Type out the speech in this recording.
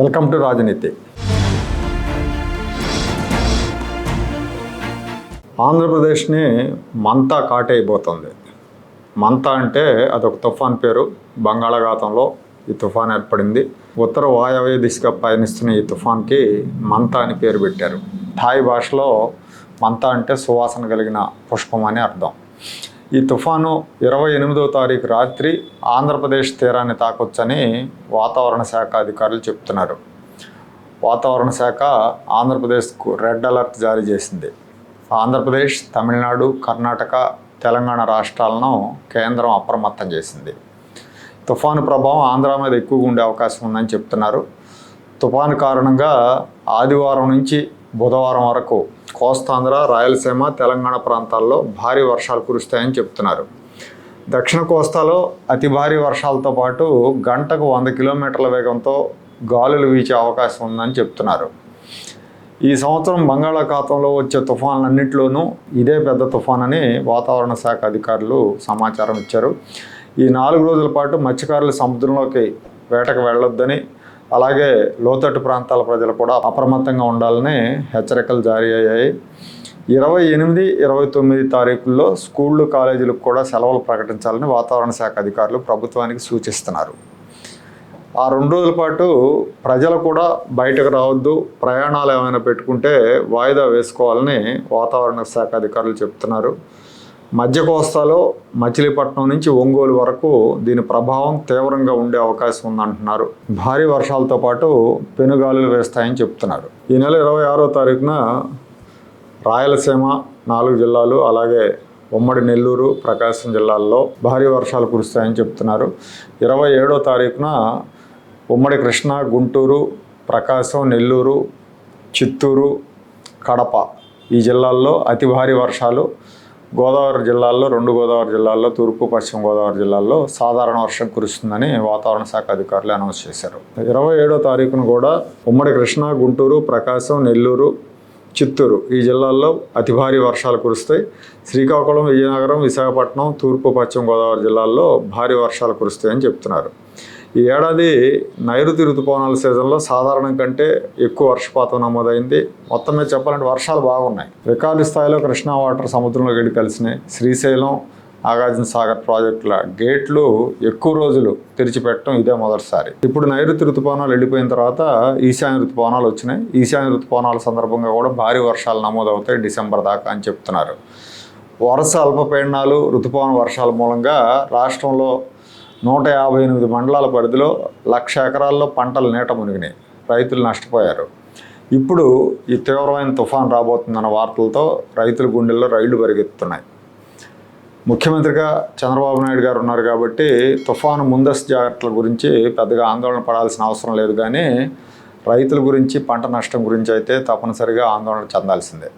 Welcome to రాజనీతి. ఆంధ్రప్రదేశ్ని మంతా కాటైపోతుంది మంతా అంటే అదొక తుఫాన్ పేరు. బంగాళాఖాతంలో ఈ తుఫాన్ ఏర్పడింది. ఉత్తర వాయవ్య దిశగా పయనిస్తున్న ఈ తుఫాన్కి మంతా అని పేరు పెట్టారు. థాయ్ భాషలో మంతా అంటే సువాసన కలిగిన పుష్పం అని అర్థం. ఈ తుఫాను ఇరవై ఎనిమిదవ తారీఖు రాత్రి ఆంధ్రప్రదేశ్ తీరాన్ని తాకొచ్చని వాతావరణ శాఖ అధికారులు చెప్తున్నారు. వాతావరణ శాఖ ఆంధ్రప్రదేశ్కు రెడ్ అలర్ట్ జారీ చేసింది. ఆంధ్రప్రదేశ్ తమిళనాడు కర్ణాటక తెలంగాణ రాష్ట్రాలను కేంద్రం అప్రమత్తం చేసింది. తుఫాను ప్రభావం ఆంధ్ర మీద ఎక్కువగా ఉండే అవకాశం ఉందని చెప్తున్నారు. తుఫాను కారణంగా ఆదివారం నుంచి బుధవారం వరకు కోస్తాంధ్ర రాయలసీమ తెలంగాణ ప్రాంతాల్లో భారీ వర్షాలు కురుస్తాయని చెప్తున్నారు. దక్షిణ కోస్తాలో అతి భారీ వర్షాలతో పాటు గంటకు వంద కిలోమీటర్ల వేగంతో గాలులు వీచే అవకాశం ఉందని చెప్తున్నారు. ఈ సంవత్సరం బంగాళాఖాతంలో వచ్చే తుఫాన్లన్నింటిలోనూ ఇదే పెద్ద తుఫాన్ అని వాతావరణ శాఖ అధికారులు సమాచారం ఇచ్చారు. ఈ నాలుగు రోజుల పాటు మత్స్యకారులు సముద్రంలోకి వేటకు వెళ్ళొద్దని అలాగే లోతట్టు ప్రాంతాల ప్రజలు కూడా అప్రమత్తంగా ఉండాలని హెచ్చరికలు జారీ అయ్యాయి. ఇరవై ఎనిమిది ఇరవై తొమ్మిది తారీఖుల్లో స్కూళ్ళు కాలేజీలకు కూడా సెలవులు ప్రకటించాలని వాతావరణ శాఖ అధికారులు ప్రభుత్వానికి సూచిస్తున్నారు. ఆ రెండు రోజుల పాటు ప్రజలు కూడా బయటకు రావద్దు ప్రయాణాలు ఏమైనా పెట్టుకుంటే వాయిదా వేసుకోవాలని వాతావరణ శాఖ అధికారులు చెప్తున్నారు. మధ్య కోస్తాలో మచిలీపట్నం నుంచి ఒంగోలు వరకు దీని ప్రభావం తీవ్రంగా ఉండే అవకాశం ఉందంటున్నారు. భారీ వర్షాలతో పాటు పెనుగాలులు వేస్తాయని చెప్తున్నారు. ఈ నెల ఇరవై ఆరో తారీఖున రాయలసీమ నాలుగు జిల్లాలు అలాగే ఉమ్మడి నెల్లూరు ప్రకాశం జిల్లాల్లో భారీ వర్షాలు కురుస్తాయని చెప్తున్నారు. ఇరవై ఏడో తారీఖున ఉమ్మడి కృష్ణ గుంటూరు ప్రకాశం నెల్లూరు చిత్తూరు కడప ఈ జిల్లాల్లో అతి భారీ వర్షాలు గోదావరి జిల్లాల్లో రెండు గోదావరి జిల్లాల్లో తూర్పు పశ్చిమ గోదావరి జిల్లాల్లో సాధారణ వర్షం కురుస్తుందని వాతావరణ శాఖ అధికారులు అనౌన్స్ చేశారు. ఇరవై ఏడో తారీఖున కూడా ఉమ్మడి కృష్ణా గుంటూరు ప్రకాశం నెల్లూరు చిత్తూరు ఈ జిల్లాల్లో అతి భారీ వర్షాలు కురుస్తాయి. శ్రీకాకుళం విజయనగరం విశాఖపట్నం తూర్పు పశ్చిమ గోదావరి జిల్లాల్లో భారీ వర్షాలు కురుస్తాయని చెప్తున్నారు. ఈ ఏడాది నైరుతి ఋతుపవనాల సీజన్లో సాధారణం కంటే ఎక్కువ వర్షపాతం నమోదైంది. మొత్తం మీద చెప్పాలంటే వర్షాలు బాగున్నాయి. రికార్డు స్థాయిలో కృష్ణా వాటర్ సముద్రంలోకి వెళ్ళి కలిసినాయి. శ్రీశైలం నాగార్జున సాగర్ ప్రాజెక్టుల గేట్లు ఎక్కువ రోజులు తెరిచిపెట్టడం ఇదే మొదటిసారి. ఇప్పుడు నైరుతి ఋతుపవనాలు వెళ్ళిపోయిన తర్వాత ఈశాన్య ఋతుపవనాలు వచ్చినాయి. ఈశాన్య ఋతుపవనాల సందర్భంగా కూడా భారీ వర్షాలు నమోదవుతాయి డిసెంబర్ దాకా అని చెప్తున్నారు. వరుస అల్పపీడనాలు ఋతుపవన వర్షాల మూలంగా రాష్ట్రంలో నూట యాభై ఎనిమిది మండలాల పరిధిలో లక్ష ఎకరాల్లో పంటలు నీట మునిగినాయి. రైతులు నష్టపోయారు. ఇప్పుడు ఈ తీవ్రమైన తుఫాన్ రాబోతుందన్న వార్తలతో రైతుల గుండెల్లో రైళ్ళు పరిగెత్తుతున్నాయి. ముఖ్యమంత్రిగా చంద్రబాబు నాయుడు గారు ఉన్నారు కాబట్టి తుఫాను ముందస్తు జాగ్రత్తల గురించి పెద్దగా ఆందోళన పడాల్సిన అవసరం లేదు కానీ రైతుల గురించి పంట నష్టం గురించి అయితే తప్పనిసరిగా ఆందోళన చెందాల్సిందే.